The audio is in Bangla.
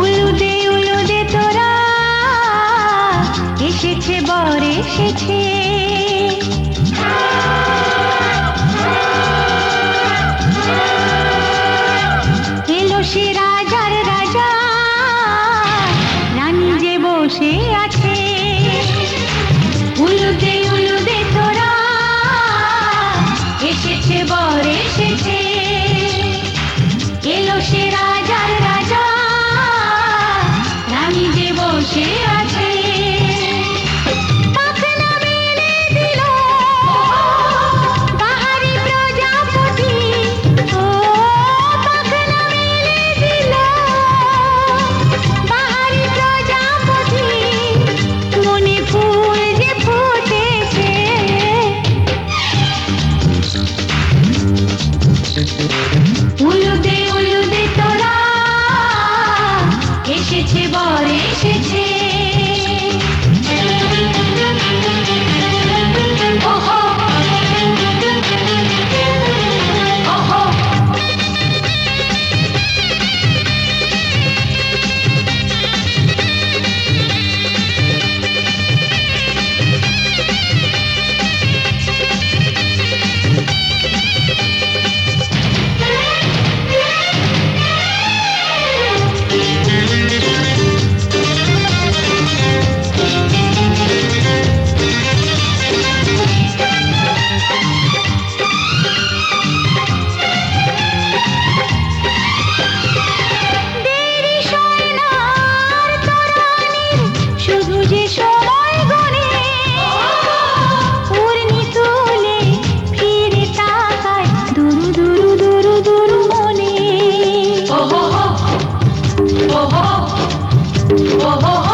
উলুদে উলুদে তোরা এসেছে বর এসেছে। উল্লুতে oh, oh, oh.